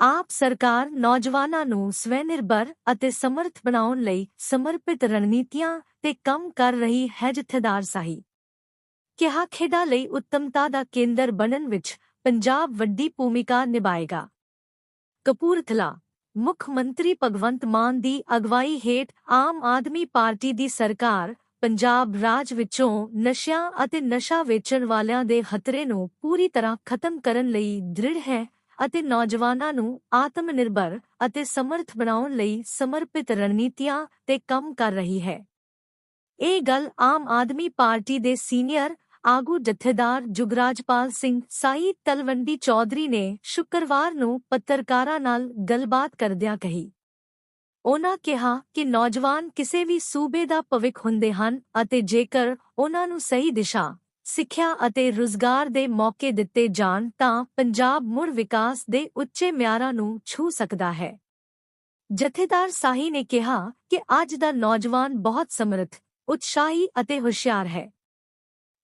ਆਪ ਸਰਕਾਰ ਨੌਜਵਾਨਾਂ ਨੂੰ ਸਵੈਨਿਰਭਰ ਅਤੇ ਸਮਰਥ ਬਣਾਉਣ ਲਈ ਸਮਰਪਿਤ ਰਣਨੀਤੀਆਂ ਤੇ ਕੰਮ ਕਰ ਰਹੀ ਹੈ ਜਥੇਦਾਰ ਸਾਹੀ। ਕਿਹਾ ਖੇਡਾਂ ਲਈ ਉੱਤਮਤਾ ਦਾ ਕੇਂਦਰ ਬਣਨ ਵਿੱਚ ਪੰਜਾਬ ਵੱਡੀ ਭੂਮਿਕਾ ਨਿਭਾਏਗਾ। ਕਪੂਰਥਲਾ, ਮੁੱਖ ਮੰਤਰੀ ਭਗਵੰਤ ਮਾਨ ਦੀ ਅਗਵਾਈ ਹੇਠ ਆਮ ਆਦਮੀ ਪਾਰਟੀ ਦੀ ਸਰਕਾਰ ਪੰਜਾਬ ਰਾਜ ਵਿੱਚੋਂ ਨਸ਼ਿਆਂ ਅਤੇ ਨਸ਼ਾ ਵੇਚਣ ਵਾਲਿਆਂ ਦੇ ਖਤਰੇ ਨੂੰ ਪੂਰੀ ਤਰ੍ਹਾਂ ਖਤਮ ਕਰਨ ਲਈ ਦ੍ਰਿੜ ਹੈ ਅਤੇ ਨੌਜਵਾਨਾਂ ਨੂੰ ਆਤਮ ਨਿਰਭਰ ਅਤੇ ਸਮਰਥ ਬਣਾਉਣ ਲਈ ਸਮਰਪਿਤ ਰਣਨੀਤੀਆਂ ਤੇ ਕੰਮ ਕਰ ਰਹੀ ਹੈ। ਇਹ ਗੱਲ ਆਮ ਆਦਮੀ ਪਾਰਟੀ ਦੇ ਸੀਨੀਅਰ ਆਗੂ ਜਥੇਦਾਰ ਜੁਗਰਾਜਪਾਲ ਸਿੰਘ ਸਾਈ ਤਲਵੰਡੀ ਚੌਧਰੀ ਨੇ ਸ਼ੁੱਕਰਵਾਰ ਨੂੰ ਪੱਤਰਕਾਰਾਂ ਨਾਲ ਗੱਲਬਾਤ ਕਰਦਿਆਂ ਕਹੀ। ਉਹਨਾਂ ਕਿਹਾ ਕਿ ਨੌਜਵਾਨ ਕਿਸੇ ਵੀ ਸੂਬੇ ਦਾ ਭਵਿੱਖ ਹੁੰਦੇ ਹਨ ਅਤੇ ਜੇਕਰ ਉਹਨਾਂ ਨੂੰ ਸਹੀ ਦਿਸ਼ਾ ਸਿੱਖਿਆ ਅਤੇ ਰੁਜ਼ਗਾਰ ਦੇ ਮੌਕੇ ਦਿੱਤੇ ਜਾਣ ਤਾਂ ਪੰਜਾਬ ਮੁੜ ਵਿਕਾਸ ਦੇ ਉੱਚੇ ਮਿਆਰਾਂ ਨੂੰ ਛੂ ਸਕਦਾ ਹੈ। ਜਥੇਦਾਰ ਸਾਹੀ ਨੇ ਕਿਹਾ ਕਿ ਅੱਜ ਦਾ ਨੌਜਵਾਨ ਬਹੁਤ ਸਮਰੱਥ, ਉਤਸ਼ਾਹੀ ਅਤੇ ਹੁਸ਼ਿਆਰ ਹੈ।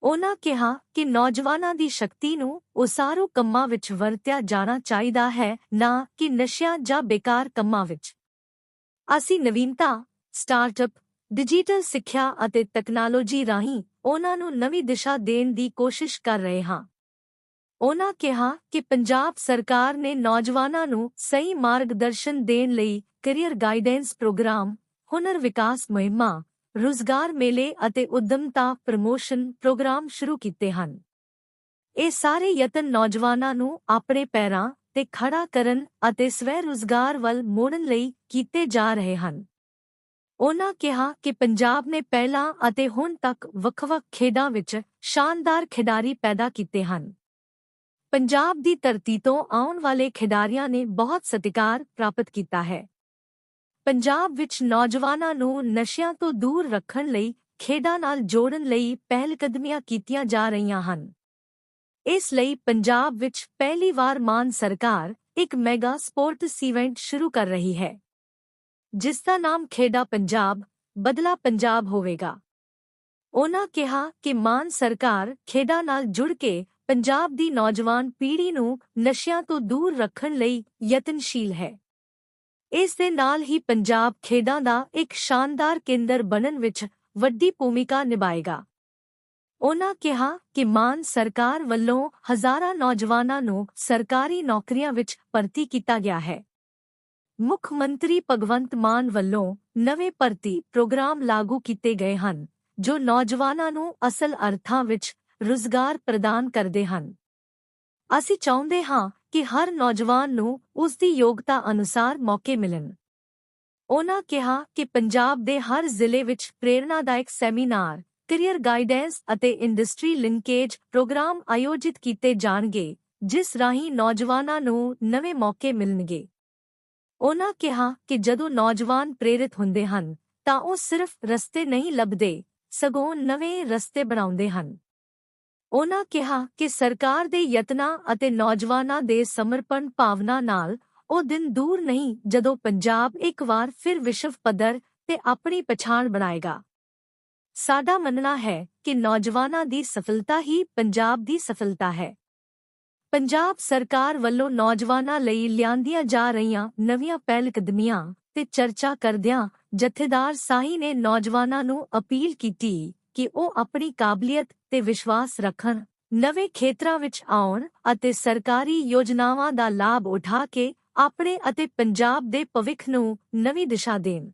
ਉਨ੍ਹਾਂ ਕਿਹਾ ਕਿ ਨੌਜਵਾਨਾਂ ਦੀ ਸ਼ਕਤੀ ਨੂੰ ਉਸਾਰੂ ਕੰਮਾਂ ਵਿੱਚ ਵਰਤਿਆ ਜਾਣਾ ਚਾਹੀਦਾ ਹੈ, ਨਾ ਕਿ ਨਸ਼ਿਆਂ ਜਾਂ ਬੇਕਾਰ ਕੰਮਾਂ ਵਿੱਚ। ਅਸੀਂ ਨਵੀਨਤਾ, ਸਟਾਰਟਅਪ ਡਿਜੀਟਲ ਸਿੱਖਿਆ ਅਤੇ ਟੈਕਨੋਲੋਜੀ ਰਾਹੀਂ ਉਹਨਾਂ ਨੂੰ ਨਵੀਂ ਦਿਸ਼ਾ ਦੇਣ ਦੀ ਕੋਸ਼ਿਸ਼ ਕਰ ਰਹੇ ਹਾਂ। ਉਹਨਾਂ ਕਿਹਾ ਕਿ ਪੰਜਾਬ ਸਰਕਾਰ ਨੇ ਨੌਜਵਾਨਾਂ ਨੂੰ ਸਹੀ ਮਾਰਗਦਰਸ਼ਨ ਦੇਣ ਲਈ ਕੈਰੀਅਰ ਗਾਈਡੈਂਸ ਪ੍ਰੋਗਰਾਮ, ਹੁਨਰ ਵਿਕਾਸ ਮੁਹਿੰਮਾਂ, ਰੁਜ਼ਗਾਰ ਮੇਲੇ ਅਤੇ ਉਦਮਤਾ ਪ੍ਰਮੋਸ਼ਨ ਪ੍ਰੋਗਰਾਮ ਸ਼ੁਰੂ ਕੀਤੇ ਹਨ। ਇਹ ਸਾਰੇ ਯਤਨ ਨੌਜਵਾਨਾਂ ਨੂੰ ਆਪਣੇ ਪੈਰਾਂ ਤੇ ਖੜਾ ਕਰਨ ਅਤੇ ਸਵੈ ਰੁਜ਼ਗਾਰ ਵੱਲ ਮੋੜਨ ਲਈ ਕੀਤੇ ਜਾ ਰਹੇ ਹਨ। ਉਨ੍ਹਾਂ ਕਿਹਾ ਕਿ ਪੰਜਾਬ ਨੇ ਪਹਿਲਾਂ ਅਤੇ ਹੁਣ ਤੱਕ ਵੱਖ-ਵੱਖ ਖੇਡਾਂ ਵਿੱਚ ਸ਼ਾਨਦਾਰ ਖਿਡਾਰੀ ਪੈਦਾ ਕੀਤੇ ਹਨ। ਪੰਜਾਬ ਦੀ ਧਰਤੀ ਤੋਂ ਆਉਣ ਵਾਲੇ ਖਿਡਾਰੀਆਂ ਨੇ ਬਹੁਤ ਸਤਿਕਾਰ ਪ੍ਰਾਪਤ ਕੀਤਾ ਹੈ। ਪੰਜਾਬ ਵਿੱਚ ਨੌਜਵਾਨਾਂ ਨੂੰ ਨਸ਼ਿਆਂ ਤੋਂ ਦੂਰ ਰੱਖਣ ਲਈ, ਖੇਡਾਂ ਨਾਲ ਜੋੜਨ ਲਈ ਪਹਿਲਕਦਮੀਆਂ ਕੀਤੀਆਂ ਜਾ ਰਹੀਆਂ ਹਨ। ਇਸ ਲਈ ਪੰਜਾਬ ਵਿੱਚ ਪਹਿਲੀ ਵਾਰ ਮਾਨ ਸਰਕਾਰ ਇੱਕ ਮੈਗਾ ਸਪੋਰਟਸ ਇਵੈਂਟ ਸ਼ੁਰੂ ਕਰ ਰਹੀ ਹੈ। ਜਿਸ ਦਾ ਨਾਮ ਖੇਡਾ ਪੰਜਾਬ, ਬਦਲਾ ਪੰਜਾਬ ਹੋਵੇਗਾ। ਉਹਨਾਂ ਕਿਹਾ ਕਿ ਮਾਨ ਸਰਕਾਰ ਖੇਡਾਂ ਨਾਲ ਜੁੜ ਕੇ ਪੰਜਾਬ ਦੀ ਨੌਜਵਾਨ ਪੀੜ੍ਹੀ ਨੂੰ ਨਸ਼ਿਆਂ ਤੋਂ ਦੂਰ ਰੱਖਣ ਲਈ ਯਤਨਸ਼ੀਲ ਹੈ। ਇਸ ਦੇ ਨਾਲ ਹੀ ਪੰਜਾਬ ਖੇਡਾਂ ਦਾ ਇੱਕ ਸ਼ਾਨਦਾਰ ਕੇਂਦਰ ਬਣਨ ਵਿੱਚ ਵੱਡੀ ਭੂਮਿਕਾ ਨਿਭਾਏਗਾ। ਉਹਨਾਂ ਕਿਹਾ ਕਿ ਮਾਨ ਸਰਕਾਰ ਵੱਲੋਂ ਹਜ਼ਾਰਾਂ ਨੌਜਵਾਨਾਂ ਨੂੰ ਸਰਕਾਰੀ ਨੌਕਰੀਆਂ ਵਿੱਚ ਭਰਤੀ ਕੀਤਾ ਗਿਆ ਹੈ। ਮੁੱਖ ਮੰਤਰੀ ਭਗਵੰਤ ਮਾਨ ਵੱਲੋਂ ਨਵੇਂ ਭਰਤੀ ਪ੍ਰੋਗਰਾਮ ਲਾਗੂ ਕੀਤੇ ਗਏ ਹਨ, ਜੋ ਨੌਜਵਾਨਾਂ ਨੂੰ ਅਸਲ ਅਰਥਾਂ ਵਿੱਚ ਰੁਜ਼ਗਾਰ ਪ੍ਰਦਾਨ ਕਰਦੇ ਹਨ। ਅਸੀਂ ਚਾਹੁੰਦੇ ਹਾਂ ਕਿ ਹਰ ਨੌਜਵਾਨ ਨੂੰ ਉਸ ਦੀ ਯੋਗਤਾ ਅਨੁਸਾਰ ਮੌਕੇ ਮਿਲਣ। ਉਹਨਾਂ ਕਿਹਾ ਕਿ ਪੰਜਾਬ ਦੇ ਹਰ ਜ਼ਿਲ੍ਹੇ ਵਿੱਚ ਪ੍ਰੇਰਣਾਦਾਇਕ ਸੈਮੀਨਾਰ, ਕੈਰੀਅਰ ਗਾਈਡੈਂਸ ਅਤੇ ਇੰਡਸਟਰੀ ਲਿੰਕੇਜ ਪ੍ਰੋਗਰਾਮ ਆਯੋਜਿਤ ਕੀਤੇ ਜਾਣਗੇ, ਜਿਸ ਰਾਹੀਂ ਨੌਜਵਾਨਾਂ ਨੂੰ ਨਵੇਂ ਮੌਕੇ ਮਿਲਣਗੇ। ਉਹਨਾਂ ਕਿਹਾ ਕਿ ਜਦੋਂ ਨੌਜਵਾਨ ਪ੍ਰੇਰਿਤ ਹੁੰਦੇ ਹਨ, ਤਾਂ ਉਹ ਸਿਰਫ ਰਸਤੇ ਨਹੀਂ ਲੱਭਦੇ, ਸਗੋਂ ਨਵੇਂ ਰਸਤੇ ਬਣਾਉਂਦੇ ਹਨ। ਉਹਨਾਂ ਕਿਹਾ ਕਿ ਸਰਕਾਰ ਦੇ ਯਤਨਾਂ ਅਤੇ ਨੌਜਵਾਨਾਂ ਦੇ ਸਮਰਪਣ ਭਾਵਨਾ ਨਾਲ ਉਹ ਦਿਨ ਦੂਰ ਨਹੀਂ, ਜਦੋਂ ਪੰਜਾਬ ਇੱਕ ਵਾਰ ਫਿਰ ਵਿਸ਼ਵ ਪੱਧਰ ਤੇ ਆਪਣੀ ਪਛਾਣ ਬਣਾਏਗਾ। ਸਾਡਾ ਮੰਨਣਾ ਹੈ ਕਿ ਨੌਜਵਾਨਾਂ ਦੀ ਸਫਲਤਾ ਹੀ ਪੰਜਾਬ ਦੀ ਸਫਲਤਾ ਹੈ। ਪੰਜਾਬ ਸਰਕਾਰ ਵੱਲੋਂ ਨੌਜਵਾਨਾਂ ਲਈ ਲਿਆਂਦੀਆਂ ਜਾ ਰਹੀਆਂ ਨਵੀਆਂ ਪਹਿਲਕਦਮੀਆਂ ਤੇ ਚਰਚਾ ਕਰਦਿਆਂ ਜਥੇਦਾਰ ਸਾਹੀ ਨੇ ਨੌਜਵਾਨਾਂ ਨੂੰ ਅਪੀਲ ਕੀਤੀ ਕਿ ਉਹ ਆਪਣੀ ਕਾਬਲੀਅਤ ਤੇ ਵਿਸ਼ਵਾਸ ਰੱਖਣ, ਨਵੇਂ ਖੇਤਰਾਂ ਵਿੱਚ ਆਉਣ ਅਤੇ ਸਰਕਾਰੀ ਯੋਜਨਾਵਾਂ ਦਾ ਲਾਭ ਉਠਾ ਕੇ ਆਪਣੇ ਅਤੇ ਪੰਜਾਬ ਦੇ ਭਵਿੱਖ ਨੂੰ ਨਵੀਂ ਦਿਸ਼ਾ ਦੇਣ।